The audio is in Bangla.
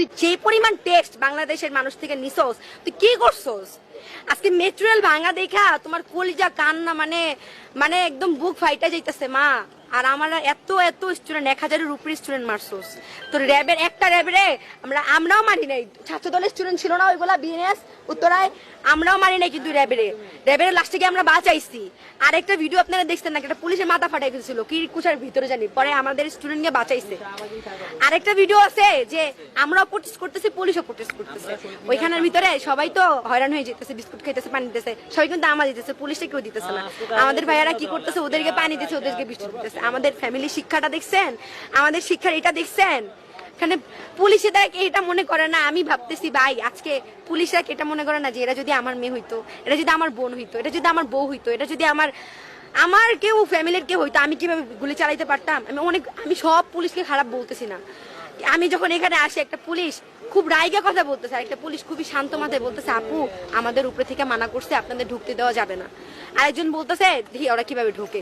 তুই যে পরিমাণ টেস্ট বাংলাদেশের মানুষ থেকে নিছস, তুই কি করছস? আজকে মেটেরিয়াল ভাঙা দেখা তোমার কলিজা কান্না মানে মানে একদম বুক ফাইটা যাইতেছে, মা। আর আমার এত এত স্টুডেন্ট এক হাজারের উপরে স্টুডেন্ট মারছোস। তো র্যাবের, একটা র্যাবেরে আমরা, আমরাও মারি নাই। ছাত্র দলের স্টুডেন্ট ছিল না ওইগুলা বিএনএস উত্তরায়, আমরাও মারি নাই কিন্তু র্যাবেরে। র্যাবের লাস্টে গিয়ে আমরা বাঁচাইছি। আর একটা ভিডিও আপনারা দেখছেন নাকি? একটা পুলিশের মাথা ফাটাই ফেলছিল। কি কুচার ভিতরে জানি। পরে আমাদের স্টুডেন্ট গিয়ে বাঁচাইছে। আরেকটা ভিডিও আছে যে আমরাও প্রোটেস্ট করতেছি, পুলিশও প্রোটেস্ট করতেছে। ওইখানের ভিতরে সবাই তো হয়রান হয়ে যেতেছে, বিস্কুট খাইতেছে, পানি দিতেছে। সবাই কিন্তু আমা দিতেছে, পুলিশে কেউ দিতেছে না। আমাদের ভাইয়ারা কি করতেছে, ওদেরকে পানি দিতেছে, ওদেরকে বিস্কুট দিতেছে। আমাদের ফ্যামিলি শিক্ষাটা দেখছেন? আমাদের শিক্ষার এটা দেখছেন? এখানে পুলিশে দেখ এটা মনে করে না? আমি ভাবতেছি, ভাই, আজকে পুলিশরা এটা মনে করে না যে এরা যদি আমার মেয়ে হইতো এটা যদি আমার বোন হইতো এটা যদি আমার বউ হইতো এটা যদি আমার আমার কেউ ফ্যামিলির কেউ হইতো, আমি কীভাবে গুলি চালাইতে পারতাম? আমি অনেক, আমি সব পুলিশকে খারাপ বলতেছি না। আমি যখন এখানে আসি, একটা পুলিশ খুব রাইগা কথা বলতেছে একটা পুলিশ খুবই শান্ত মাথায় বলতেছে, আপু, আমাদের উপরে থেকে মানা করছে, আপনাদের ঢুকতে দেওয়া যাবে না। আরেকজন বলতেছে ওরা কীভাবে ঢুকে।